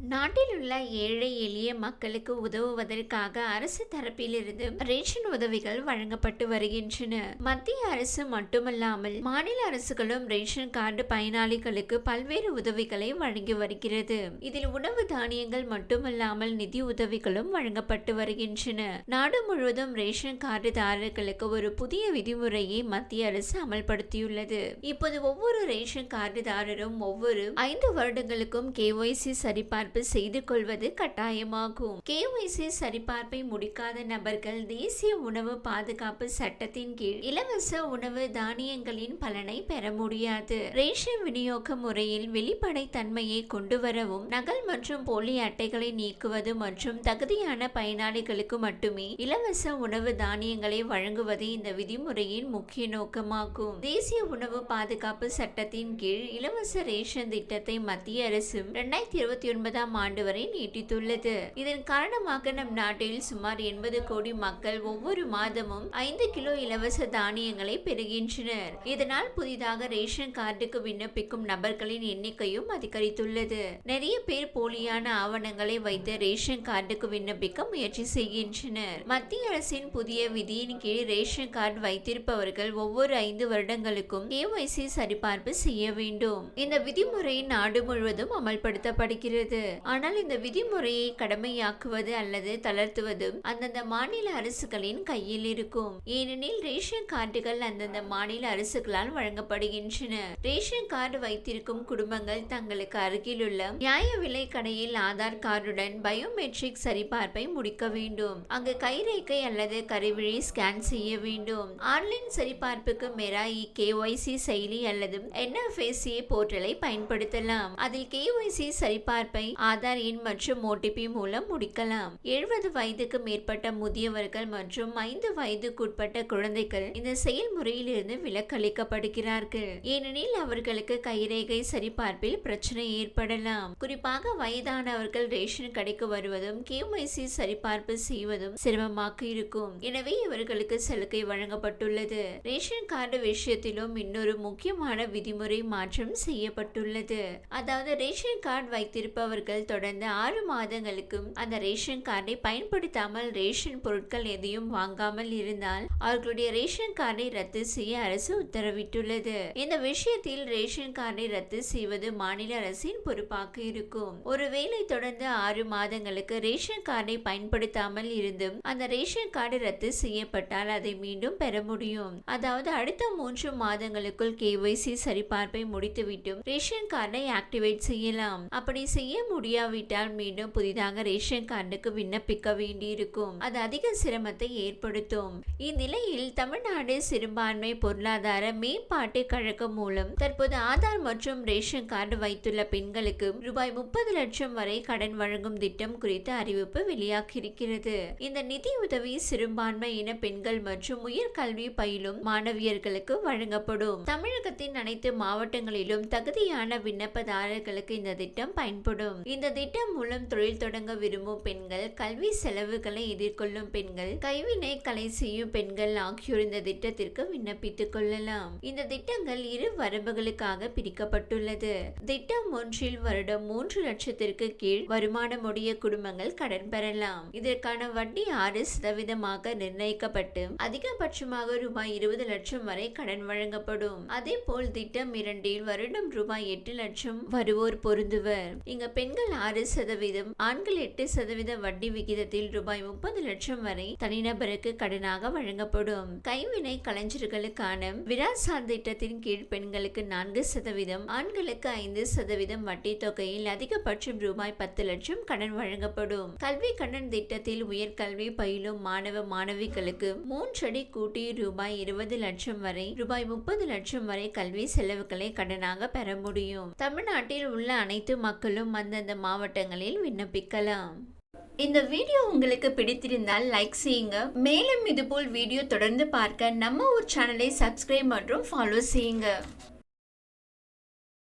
நாட்டில் உள்ள ஏழை எளிய மக்களுக்கு உதவுவதற்காக அரசு தரப்பிலிருந்து ரேஷன் உதவிகள் வழங்கப்பட்டு வருகின்றன. மத்திய அரசு மட்டுமல்லாமல் மாநில அரசுகளும் ரேஷன் கார்டு பயனாளிகளுக்கு பல்வேறு உதவிகளை வழங்கி வருகிறது. இதில் உணவு தானியங்கள் மட்டுமல்லாமல் நிதி உதவிகளும் வழங்கப்பட்டு வருகின்றன. நாடு முழுவதும் ரேஷன் கார்டுதாரர்களுக்கு ஒரு புதிய விதிமுறையை மத்திய அரசு அமல்படுத்தியுள்ளது. இப்போது ஒவ்வொரு ரேஷன் கார்டுதாரரும் ஒவ்வொரு ஐந்து வருடங்களுக்கும் கேஒய்சி சரிபார்ப்பு செய்து கொள்வது கட்டாயமாகும். கேஒய்சி சரிபார்ப்பை முடிக்காத நபர்கள் தேசிய உணவு பாதுகாப்பு சட்டத்தின் கீழ் இலவச உணவு தானியங்களின் பலனை பெற முடியாது. ரேஷன் விநியோக முறையில் வெளிப்படைத்தன்மையை கொண்டு வரவும் நகல் மற்றும் போலி அட்டைகளை நீக்குவது மற்றும் தகுதியான பயனாளிகளுக்கு மட்டுமே இலவச உணவு தானியங்களை வழங்குவது இந்த விதிமுறையின் முக்கிய நோக்கமாகும். தேசிய உணவு பாதுகாப்பு சட்டத்தின் கீழ் இலவச ரேஷன் திட்டத்தை மத்திய அரசு இரண்டாயிரத்தி இருபத்தி ஒன்பது இருபதாம் ஆண்டு வரை நீட்டித்துள்ளது. இதன் காரணமாக நம் நாட்டில் சுமார் எண்பது கோடி மக்கள் ஒவ்வொரு மாதமும் ஐந்து கிலோ இலவச தானியங்களை பெறுகின்றனர். இதனால் புதிதாக ரேஷன் கார்டுக்கு விண்ணப்பிக்கும் நபர்களின் எண்ணிக்கையும் அதிகரித்துள்ளது. நிறைய பேர் போலியான ஆவணங்களை வைத்து ரேஷன் கார்டுக்கு விண்ணப்பிக்க முயற்சி செய்கின்றனர். மத்திய அரசின் புதிய விதியின் கீழ் ரேஷன் கார்டு வைத்திருப்பவர்கள் ஒவ்வொரு ஐந்து வருடங்களுக்கும் கேஒய்சி சரிபார்ப்பு செய்ய வேண்டும். இந்த விதிமுறை நாடு முழுவதும் அமல்படுத்தப்படுகிறது. ஆனால் இந்த விதிமுறையை கடமையாக்குவது அல்லது தளர்த்துவதும் அந்தந்த மாநில அரசுகளின் கையில் இருக்கும். ஏனெனில் ரேஷன் கார்டுகள் அந்தந்த மாநில அரசுகளால் வழங்கப்படுகின்றன. ரேஷன் கார்டு வைத்திருக்கும் குடும்பங்கள் தங்களுக்கு அருகிலுள்ள நியாய விலை கடையில் ஆதார் கார்டுடன் பயோமெட்ரிக் சரிபார்ப்பை முடிக்க வேண்டும். அங்கு கைரேகை அல்லது கருவிழி ஸ்கேன் செய்ய வேண்டும். ஆன்லைன் சரிபார்ப்புக்கு மெரா இ கேஒய்சி செயலி அல்லது என்எஃப்எஸ்சி போர்ட்டலை பயன்படுத்தலாம். அதில் கேஒய்சி சரிபார்ப்பை ஆதார் எண் மற்றும் ஓடிபி மூலம் முடிக்கலாம். எழுபது வயதுக்கு மேற்பட்ட முதியவர்கள் மற்றும் ஐந்து வயதுக்குட்பட்ட குழந்தைகள் இந்த செயல்முறையில் இருந்து விலக்களிக்கப்படுகிறார்கள். ஏனெனில் அவர்களுக்கு கைரேகை சரிபார்ப்பில் பிரச்சனை ஏற்படலாம். குறிப்பாக வயதானவர்கள் ரேஷன் கடைக்கு வருவதும் கேஒய்சி சரிபார்ப்பு செய்வதும் சிரமமாக இருக்கும். எனவே இவர்களுக்கு சலுகை வழங்கப்பட்டுள்ளது. ரேஷன் கார்டு விஷயத்திலும் இன்னொரு முக்கியமான விதிமுறை மாற்றம் செய்யப்பட்டுள்ளது. அதாவது ரேஷன் கார்டு வைத்திருப்பவர்கள் தொடர்ந்து ஆறு மாதங்களுக்கும் அந்த ரேஷன் கார்டை பயன்படுத்தாமல் ரேஷன் பொருட்கள் எதையும் வாங்காமல் இருந்தால் அவர்களுடைய ரேஷன் கார்டை ரத்து செய்ய அரசு உத்தரவிட்டுள்ளது. இந்த விஷயத்தில் ரேஷன் கார்டை ரத்து செய்வது மாநில அரசின் பொறுப்பாக இருக்கும். ஒருவேளை தொடர்ந்து ஆறு மாதங்களுக்கு ரேஷன் கார்டை பயன்படுத்தாமல் இருந்தும் அந்த ரேஷன் கார்டு ரத்து செய்யப்பட்டால் அதை மீண்டும் பெற முடியும். அதாவது அடுத்த மூன்று மாதங்களுக்குள் கேஒய்சி சரிபார்ப்பை முடித்துவிட்டும் ரேஷன் கார்டை ஆக்டிவேட் செய்யலாம். அப்படி செய்ய முடியாவிட்டால் மீண்டும் புதிதாக ரேஷன் கார்டுக்கு விண்ணப்பிக்க வேண்டியிருக்கும். அது அதிக சிரமத்தை ஏற்படுத்தும். இந்நிலையில் தமிழ்நாடு சிறுபான்மை பொருளாதார மேம்பாட்டு கழகம் மூலம் தற்போது ஆதார் மற்றும் ரேஷன் கார்டு வைத்துள்ள பெண்களுக்கு ரூபாய் முப்பது லட்சம் வரை கடன் வழங்கும் திட்டம் குறித்த அறிவிப்பு வெளியாகியிருக்கிறது. இந்த நிதி உதவி சிறுபான்மை இன பெண்கள் மற்றும் உயர்கல்வி பயிலும் மாணவியர்களுக்கு வழங்கப்படும். தமிழகத்தின் அனைத்து மாவட்டங்களிலும் தகுதியான விண்ணப்பதாரர்களுக்கு இந்த திட்டம் பயன்படும். இந்த திட்டம் மூலம் தொழில் தொடங்க விரும்பும் பெண்கள் கல்வி செலவுகளை எதிர்கொள்ளும் பெண்கள் கைவினை கலை செய்யும் பெண்கள் ஆகியோர் இந்த திட்டத்திற்கு விண்ணப்பித்துக் கொள்ளலாம். இந்த திட்டங்கள் இரு வரம்புகளுக்காக பிரிக்கப்பட்டுள்ளது. திட்டம் ஒன்றில் வருடம் மூன்று லட்சத்திற்கு கீழ் வருமானமுடைய குடும்பங்கள் கடன் பெறலாம். இதற்கான வட்டி ஆறு சதவீதமாக நிர்ணயிக்கப்பட்டு அதிகபட்சமாக ரூபாய் இருபது லட்சம் வரை கடன் வழங்கப்படும். அதே போல் திட்டம் இரண்டில் வருடம் ரூபாய் எட்டு லட்சம் வருவோர் பொருந்துவர். இங்க பெண் பெண்கள் ஆறு சதவீதம் ஆண்கள் எட்டு சதவீத வட்டி விகிதத்தில் ரூபாய் முப்பது லட்சம் வரை தனிநபருக்கு கடனாக வழங்கப்படும். கைவினை கலைஞர்களுக்கான விராசார் திட்டத்தின் கீழ் பெண்களுக்கு நான்கு சதவீதம் ஆண்களுக்கு ஐந்து சதவீதம் வட்டி தொகையில் அதிகபட்சம் ரூபாய் பத்து லட்சம் கடன் வழங்கப்படும். கல்வி கடன் திட்டத்தில் உயர்கல்வி பயிலும் மாணவ மாணவிகளுக்கு மூன்றடி கூட்டி ரூபாய் இருபது லட்சம் வரை ரூபாய் முப்பது லட்சம் வரை கல்வி செலவுகளை கடனாக பெற முடியும். தமிழ்நாட்டில் உள்ள அனைத்து மக்களும் அந்த அந்தந்த மாவட்டங்களில் விண்ணப்பிக்கலாம். இந்த வீடியோ உங்களுக்கு பிடித்திருந்தால் லைக் செய்யுங்க. மேலும் இதுபோல் வீடியோ தொடர்ந்து பார்க்க நம்ம ஊர் சேனலை சப்ஸ்கிரைப் மற்றும் ஃபாலோ செய்யுங்க.